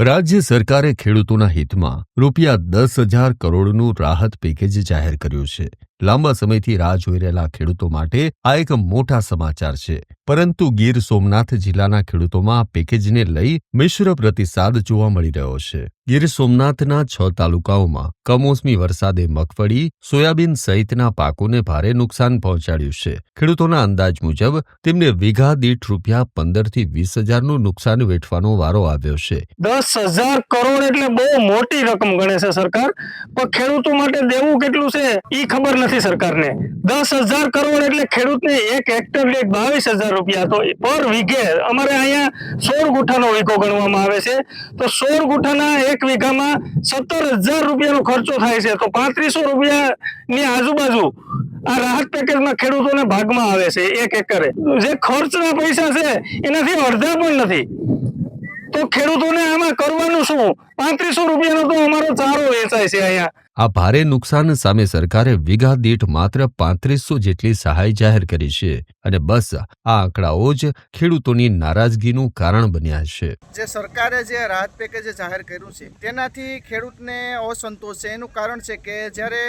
રાજ્ય સરકારે ખેડૂતોના હિતમાં રૂપિયા દસ હજાર કરોડનું રાહત પેકેજ જાહેર કર્યું છે. લાંબા સમયથી રાહ જોઈ રહેલા ખેડૂતો માટે આ એક મોટા સમાચાર છે. પરંતુ ગીર સોમનાથ જિલ્લાના ખેડૂતોમાં આ પેકેજને લઈ મિશ્ર પ્રતિસાદ જોવા મળી રહ્યો છે. ગીર સોમનાથના છ તાલુકાઓમાં કમોસમી વરસાદે મગફળી, સોયાબીન સહિતના પાકોને ભારે નુકસાન પહોંચાડ્યું છે. ખેડૂતોના અંદાજ મુજબ, તેમને વીઘા દીઠ રૂપિયા પંદરથી વીસ હજારનું નુકસાન વેઠવાનો વારો આવ્યો છે. દસ હજાર કરોડ એટલે બહુ મોટી રકમ ગણે છે સરકાર. પણ ખેડૂતો માટે દેવું કેટલું છે? એ ખબર નથી. સરકારને. દસ હજાર કરોડ એટલે ખેડૂતને એક હેક્ટર દીઠ બાવીસ હજાર રૂપિયા. તો પર વીઘે, અમારે અહીંયા સોળ ગુઠાનો વીઘો ગણવામાં આવે છે. તો સોળ ગુઠાના એક વીઘામાં સત્તર હજાર રૂપિયાનો ખર્ચો થાય છે. તો પાંત્રીસો રૂપિયાની આજુબાજુ આ રાહત પેકેજમાં ખેડૂતોને ભાગમાં આવે છે, એક એકરે. જે ખર્ચના પૈસા છે, એનાથી અડધા પણ નથી. તો ખેડૂતોને આમાં કરવાનું શું પાંત્રીસો રૂપિયાનો તો અમારો ચારો વેચાય છે અહીંયા. આ ભારે નુકસાન સામે સરકારે વીઘા દીઠ માત્ર પાંત્રીસો જેટલી સહાય જાહેર કરી છે અને બસ આ આંકડાઓ જ ખેડૂતોની નારાજગીનું કારણ બન્યા છે. જે સરકારે જે રાહત પેકેજ જાહેર કર્યું છે તેનાથી ખેડૂતને અસંતોષ છે. એનું કારણ છે કે જ્યારે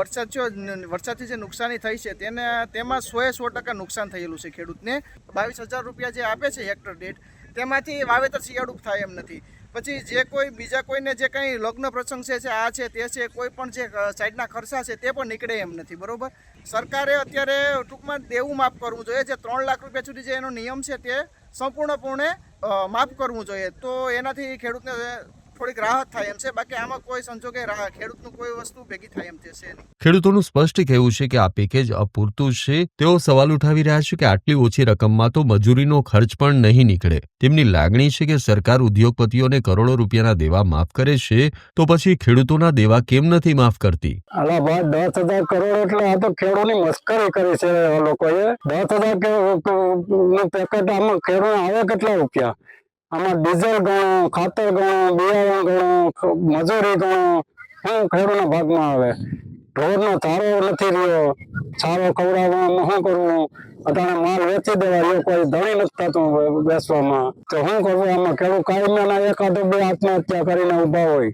વરસાદ થયો વરસાદથી જે નુકસાની થઈ છે તેને તેમાં સોએ સો ટકા નુકસાન થયેલું છે ખેડૂતને. બાવીસ હજાર રૂપિયા જે આપે છે હેક્ટર દીઠ તેમાંથી વાવેતર શિયાળું થાય એમ નથી. પછી જે કોઈ, બીજા કોઈને જે કંઈ લગ્ન પ્રસંગ છે આ છે, તે છે, કોઈ પણ જે સાઈડના ખર્ચા છે, તે પણ નીકળે એમ નથી, બરોબર? સરકારે અત્યારે ટૂંકમાં દેવું માફ કરવું જોઈએ. જે ત્રણ લાખ રૂપિયા સુધી જે એનો નિયમ છે, તે સંપૂર્ણપણે માફ કરવું જોઈએ. તો એનાથી ખેડૂતને થોડીક રાહત થાય એમ છે. બાકી આમાં કોઈ સંજોગે ખેડૂતનું કોઈ વસ્તુ ભેગી થાય એમ તે છે ખેડૂતોનું સ્પષ્ટ કહેવું છે કે આ પેકેજ અપૂરતું છે. તેઓ સવાલ ઉઠાવી રહ્યા છે કે આટલી ઓછી રકમમાં તો મજૂરીનો ખર્ચ પણ નહીં નીકળે. તેમની લાગણી છે કે સરકાર ઉદ્યોગપતિઓને કરોડો રૂપિયાના દેવા માફ કરે છે તો પછી ખેડૂતોના દેવા કેમ નથી માફ કરતી? ભાઈ દસ હજાર કરોડ એટલે આ તો ખેડૂતની મસ્કરી કરી છે લોકોએ. દસ હજાર પેકેટ આમાં ખેડૂત આવે કેટલા રૂપિયા? આમાં ડીઝલ ગણો, ખાતર ગણો, બિયારણ ગણો, મજૂરી ગણો શું ખેડૂતના ભાગમાં આવે. ઢોરનો ધારો નથી રહ્યો. છારો ખવડાવવામાં શું કરવું અટાણે માલ વેચી દેવા એ કોઈ ધણી નથી થતું બેસવામાં તો શું કરવું આમાં ખેડૂત કાયમીના એકાદો બે આત્મહત્યા કરીને ઊભા હોય.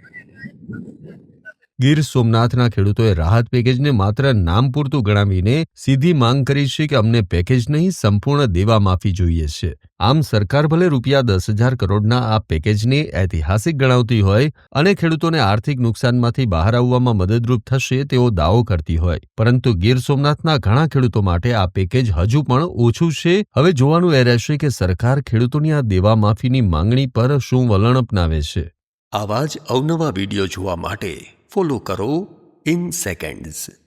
ગીર સોમનાથના ખેડૂતોએ રાહત પેકેજને માત્ર નામ પૂરતું ગણાવીને સીધી માંગ કરી છે કે અમને પેકેજ નહીં, સંપૂર્ણ દેવા માફી જોઈએ છે. આમ સરકાર ભલે રૂપિયા દસ હજાર કરોડના આ પેકેજને ઐતિહાસિક ગણાવતી હોય અને ખેડૂતોને આર્થિક નુકસાનમાંથી બહાર આવવામાં મદદરૂપ થશે, તેવો દાવો કરતી હોય. પરંતુ ગીર સોમનાથના ઘણા ખેડૂતો માટે આ પેકેજ હજુ પણ ઓછું છે. હવે જોવાનું એ રહેશે કે સરકાર ખેડૂતોની આ દેવા માફીની માંગણી પર શું વલણ અપનાવે છે. આવા જ અવનવા વીડિયો જોવા માટે ફોલો કરો ઇન સેકન્ડ્સ.